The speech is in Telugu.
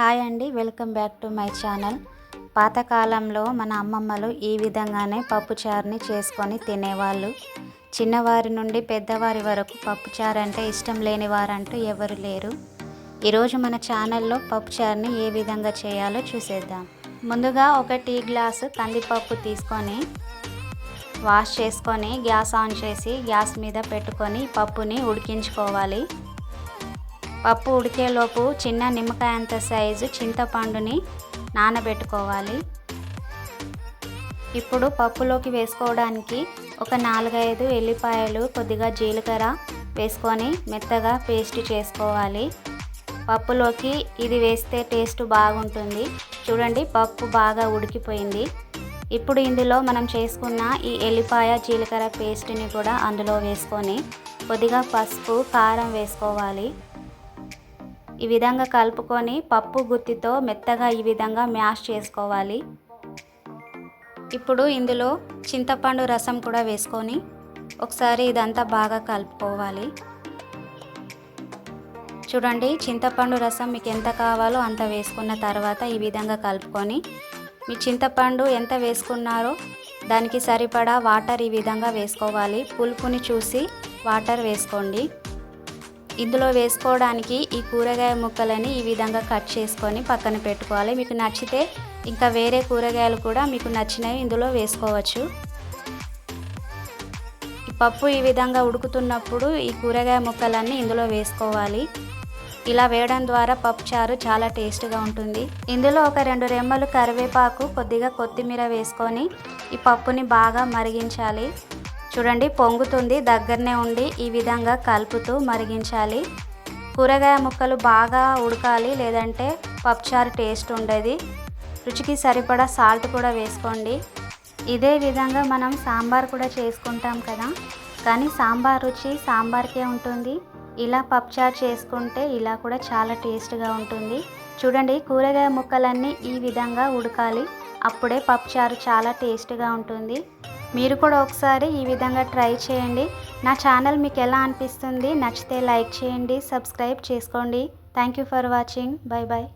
హాయ్ అండి welcome back to my channel. పాతకాలంలో మన అమ్మమ్మలు ఈ విధంగానే పప్పుచారుని చేసుకొని తినేవాళ్ళు. చిన్నవారి నుండి పెద్దవారి వరకు పప్పుచారు అంటే ఇష్టం లేని వారంటూ ఎవరు లేరు. ఈరోజు మన ఛానల్లో పప్పుచారుని ఏ విధంగా చేయాలో చూసేద్దాం. ముందుగా ఒక టీ గ్లాసు కందిపప్పు తీసుకొని వాష్ చేసుకొని గ్యాస్ ఆన్ చేసి గ్యాస్ మీద పెట్టుకొని పప్పుని ఉడికించుకోవాలి. పప్పు ఉడికేలోపు చిన్న నిమ్మకాయ అంత సైజు చింతపండుని నానబెట్టుకోవాలి. ఇప్పుడు పప్పులోకి వేసుకోవడానికి ఒక నాలుగైదు ఎల్లిపాయలు కొద్దిగా జీలకర్ర వేసుకొని మెత్తగా పేస్ట్ చేసుకోవాలి. పప్పులోకి ఇది వేస్తే టేస్ట్ బాగుంటుంది. చూడండి పప్పు బాగా ఉడికిపోయింది. ఇప్పుడు ఇందులో మనం చేసుకున్న ఈ ఎల్లిపాయ జీలకర్ర పేస్ట్ని కూడా అందులో వేసుకొని కొద్దిగా పసుపు కారం వేసుకోవాలి. ఈ విధంగా కలుపుకొని పప్పు గుత్తితో మెత్తగా ఈ విధంగా మ్యాష్ చేసుకోవాలి. ఇప్పుడు ఇందులో చింతపండు రసం కూడా వేసుకొని ఒకసారి ఇదంతా బాగా కలుపుకోవాలి. చూడండి చింతపండు రసం మీకు ఎంత కావాలో అంత వేసుకున్న తర్వాత ఈ విధంగా కలుపుకొని మీ చింతపండు ఎంత వేసుకున్నారో దానికి సరిపడా వాటర్ ఈ విధంగా వేసుకోవాలి. పులుపుని చూసి వాటర్ వేసుకోండి. ఇందులో వేసుకోవడానికి ఈ కూరగాయ ముక్కలని ఈ విధంగా కట్ చేసుకొని పక్కన పెట్టుకోవాలి. మీకు నచ్చితే ఇంకా వేరే కూరగాయలు కూడా మీకు నచ్చినవి ఇందులో వేసుకోవచ్చు. పప్పు ఈ విధంగా ఉడుకుతున్నప్పుడు ఈ కూరగాయ ముక్కలన్నీ ఇందులో వేసుకోవాలి. ఇలా వేయడం ద్వారా పప్పు చారు చాలా టేస్ట్గా ఉంటుంది. ఇందులో ఒక రెండు రెమ్మలు కరివేపాకు కొద్దిగా కొత్తిమీర వేసుకొని ఈ పప్పుని బాగా మరిగించాలి. చూడండి పొంగుతుంది దగ్గరనే ఉండి ఈ విధంగా కలుపుతూ మరిగించాలి. కూరగాయ ముక్కలు బాగా ఉడకాలి లేదంటే పప్పుచారు టేస్ట్ ఉండేది. రుచికి సరిపడా సాల్ట్ కూడా వేసుకోండి. ఇదే విధంగా మనం సాంబార్ కూడా చేసుకుంటాం కదా. కానీ సాంబార్ రుచి సాంబార్కే ఉంటుంది. ఇలా పప్పుచారు చేసుకుంటే ఇలా కూడా చాలా టేస్ట్గా ఉంటుంది. చూడండి కూరగాయ ముక్కలన్నీ ఈ విధంగా ఉడకాలి. అప్పుడే పప్పుచారు చాలా టేస్ట్గా ఉంటుంది. మీరు కూడా ఒకసారి ఈ విధంగా ట్రై చేయండి. నా ఛానల్ మీకు ఎలా అనిపిస్తుంది నచ్చితే లైక్ చేయండి సబ్స్క్రైబ్ చేసుకోండి. Thank you for watching. Bye bye